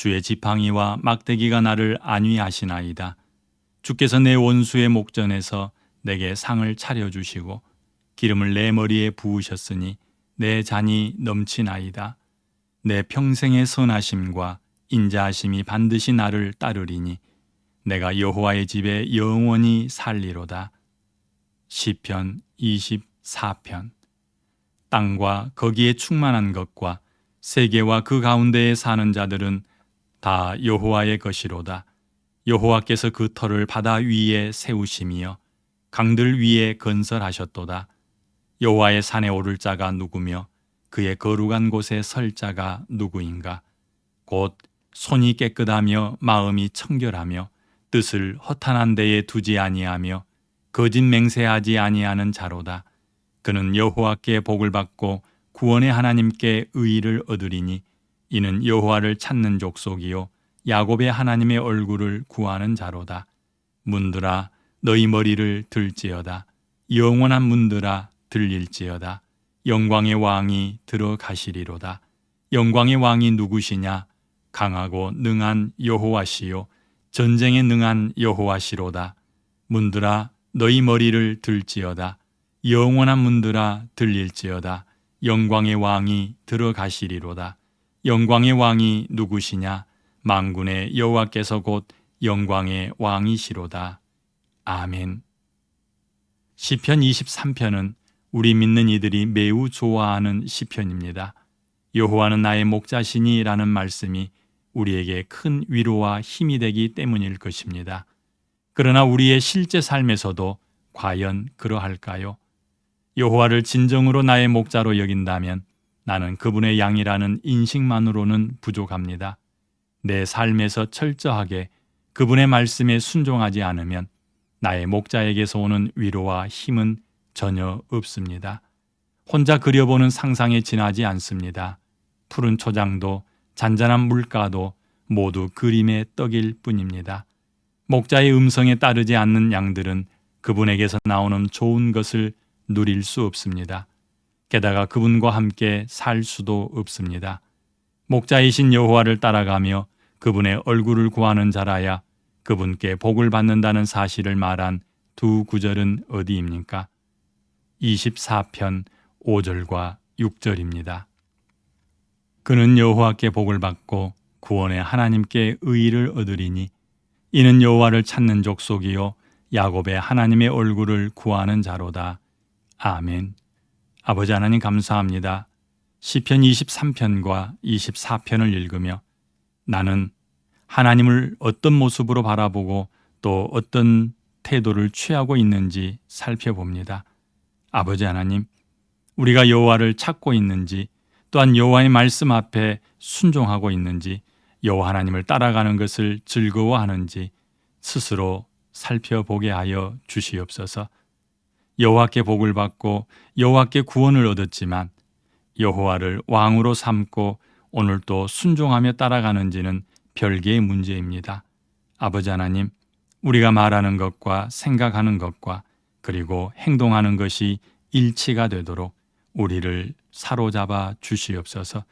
주의 지팡이와 막대기가 나를 안위하시나이다. 주께서 내 원수의 목전에서 내게 상을 차려주시고 기름을 내 머리에 부으셨으니 내 잔이 넘치나이다. 내 평생의 선하심과 인자하심이 반드시 나를 따르리니 내가 여호와의 집에 영원히 살리로다. 시편 24편 땅과 거기에 충만한 것과 세계와 그 가운데에 사는 자들은 다 여호와의 것이로다. 여호와께서 그 터를 바다 위에 세우심이여 강들 위에 건설하셨도다. 여호와의 산에 오를 자가 누구며 그의 거룩한 곳에 설 자가 누구인가? 곧 손이 깨끗하며 마음이 청결하며 뜻을 허탄한 데에 두지 아니하며 거짓 맹세하지 아니하는 자로다. 그는 여호와께 복을 받고 구원의 하나님께 의의를 얻으리니 이는 여호와를 찾는 족속이요 야곱의 하나님의 얼굴을 구하는 자로다. 문들아 너희 머리를 들지어다. 영원한 문들아 들릴지어다. 영광의 왕이 들어가시리로다. 영광의 왕이 누구시냐? 강하고 능한 여호와시요 전쟁에 능한 여호와시로다. 문들아 너희 머리를 들지어다. 영원한 문들아 들릴지어다. 영광의 왕이 들어가시리로다. 영광의 왕이 누구시냐? 망군의 여호와께서 곧 영광의 왕이시로다. 아멘. 시편 23편은 우리 믿는 이들이 매우 좋아하는 시편입니다. 여호와는 나의 목자시니라는 말씀이 우리에게 큰 위로와 힘이 되기 때문일 것입니다. 그러나 우리의 실제 삶에서도 과연 그러할까요? 여호와를 진정으로 나의 목자로 여긴다면 나는 그분의 양이라는 인식만으로는 부족합니다. 내 삶에서 철저하게 그분의 말씀에 순종하지 않으면 나의 목자에게서 오는 위로와 힘은 전혀 없습니다. 혼자 그려보는 상상에 지나지 않습니다. 푸른 초장도 잔잔한 물가도 모두 그림의 떡일 뿐입니다. 목자의 음성에 따르지 않는 양들은 그분에게서 나오는 좋은 것을 누릴 수 없습니다. 게다가 그분과 함께 살 수도 없습니다. 목자이신 여호와를 따라가며 그분의 얼굴을 구하는 자라야 그분께 복을 받는다는 사실을 말한 두 구절은 어디입니까? 24편 5절과 6절입니다. 그는 여호와께 복을 받고 구원의 하나님께 의의를 얻으리니 이는 여호와를 찾는 족속이요 야곱의 하나님의 얼굴을 구하는 자로다. 아멘. 아버지 하나님 감사합니다. 시편 23편과 24편을 읽으며 나는 하나님을 어떤 모습으로 바라보고 또 어떤 태도를 취하고 있는지 살펴봅니다. 아버지 하나님, 우리가 여호와를 찾고 있는지 또한 여호와의 말씀 앞에 순종하고 있는지 여호와 하나님을 따라가는 것을 즐거워하는지 스스로 살펴보게 하여 주시옵소서. 여호와께 복을 받고 여호와께 구원을 얻었지만 여호와를 왕으로 삼고 오늘 또 순종하며 따라가는지는 별개의 문제입니다. 아버지 하나님, 우리가 말하는 것과 생각하는 것과 그리고 행동하는 것이 일치가 되도록 우리를 사로잡아 주시옵소서.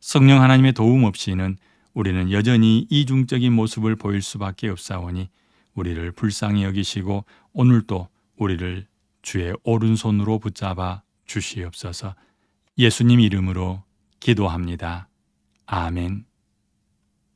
성령 하나님의 도움 없이는 우리는 여전히 이중적인 모습을 보일 수밖에 없사오니 우리를 불쌍히 여기시고 오늘도 우리를 주의 오른손으로 붙잡아 주시옵소서. 예수님 이름으로 기도합니다. 아멘.